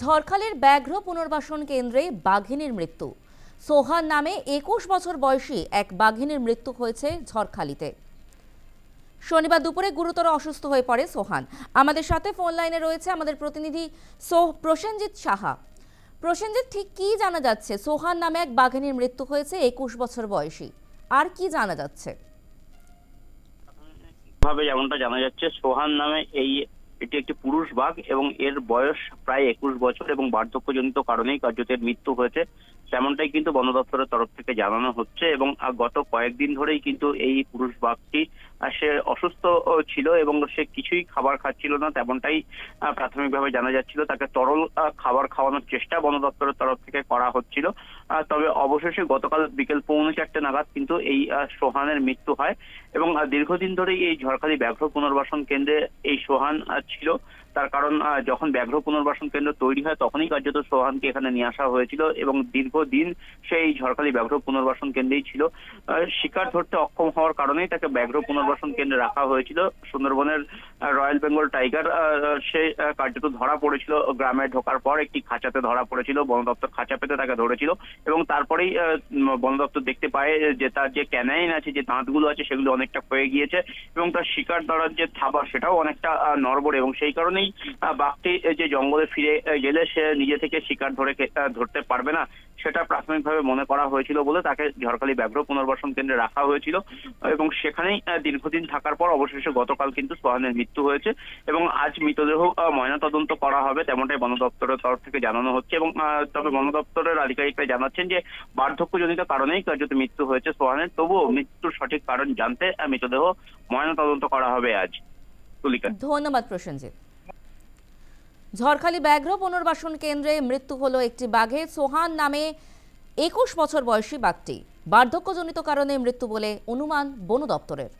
ঝড়খালির ব্যাঘ্র পুনর্বাসন কেন্দ্রে বাঘিনীর মৃত্যু। সোহান নামে একুশ বছর বয়সী এক বাঘিনীর মৃত্যু হয়েছে ঝড়খালিতে। শনিবার দুপুরে গুরুতর অসুস্থ হয়ে পড়ে সোহান। আমাদের সাথে ফোন লাইনে রয়েছে আমাদের প্রতিনিধি সোহ প্রসেনজিৎ সাহা। প্রসেনজিৎ, ঠিক কি জানা যাচ্ছে? সোহান নামে এক বাঘিনীর মৃত্যু হয়েছে একুশ বছর বয়সী। আর কি জানা যাচ্ছে? ভাবে যেমনটা জানা যাচ্ছে, সোহান নামে এই পুরুষ বাঘ এবং এর বয়স প্রায় একুশ বছর এবং বার্ধক্যজনিত কারণেই কার্যত এর মৃত্যু হয়েছে তেমনটাই কিন্তু বন দপ্তরের তরফ থেকে জানানো হচ্ছে এবং গত কয়েকদিন ধরেই কিন্তু এই পুরুষ বাঘটি সে অসুস্থ ছিল এবং সে কিছুই খাবার খাচ্ছিল না, তেমনটাই প্রাথমিকভাবে জানা যাচ্ছিল তাকে তরল খাবার খাওয়ানোর চেষ্টা বন দপ্তরের তরফ থেকে করা হচ্ছিল। তবে অবশেষে গতকাল বিকেল পৌনে চারটে নাগাদ কিন্তু এই সোহানের মৃত্যু হয় এবং দীর্ঘদিন ধরেই এই ঝড়খালি ব্যাঘ্র পুনর্বাসন কেন্দ্রে এই সোহান ছিল। তার কারণ যখন ব্যাঘ্র পুনর্বাসন কেন্দ্র তৈরি হয় তখনই কার্যত সোহানকে এখানে নিয়ে আসা হয়েছিল এবং দীর্ঘদিন সেই ঝড়খালি ব্যাঘ্র পুনর্বাসন কেন্দ্রেই ছিল। শিকার ধরতে অক্ষম হওয়ার কারণেই তাকে ব্যাঘ্র পুনর্বাসন কেন্দ্রে রাখা হয়েছিল। সুন্দরবনের রয়্যাল বেঙ্গল টাইগার সে কার্যত ধরা পড়েছিল। গ্রামে ঢোকার পর একটি খাঁচাতে ধরা পড়েছিল। বন দপ্তর খাঁচা পেতে তাকে ধরেছিল। এবং তারপরেই বন দপ্তর দেখতে পায় যে তার যে ক্যানাইন আছে, যে দাঁতগুলো আছে, সেগুলো অনেকটা ক্ষয়ে গিয়েছে এবং তার শিকার ধরার যে থাবা, সেটাও অনেকটা নড়বড়ে এবং সেই কারণেই বাঘটি যে জঙ্গলে ফিরে গেলে সে নিজে থেকে শিকার ধরে ধরতে পারবে না। সেটা প্রাথমিকভাবে মনে করা হয়েছিল বলে তাকে ঝড়খালি ব্যাঘ্র পুনর্বাসন কেন্দ্রে রাখা হয়েছিল। এবং সেখানেই দীর্ঘদিন থাকার পর অবশেষে গতকাল কিন্তু সোহানের মৃত্যু হয়েছে এবং আজ মৃতদেহ ময়নাতদন্ত করা হবে তেমনটাই বন দপ্তরের তরফ থেকে জানানো হচ্ছে এবং তবে বন দপ্তরের আধিকারিকরা জানাচ্ছেন যে বার্ধক্যজনিত কারণেই কার্যত মৃত্যু হয়েছে সোহানের। তবুও মৃত্যুর সঠিক কারণ জানতে মৃতদেহ ময়নাতদন্ত করা হবে আজ। ধন্যবাদ প্রসেনজিৎ। ঝড়খালি ব্যাঘ্র পুনর্বাসন কেন্দ্রে মৃত্যু হলো একটি বাঘে, সোহান নামে একুশ বছর বয়সী বাঘটি। বার্ধক্যজনিত কারণে মৃত্যু বলে অনুমান বন দপ্তরের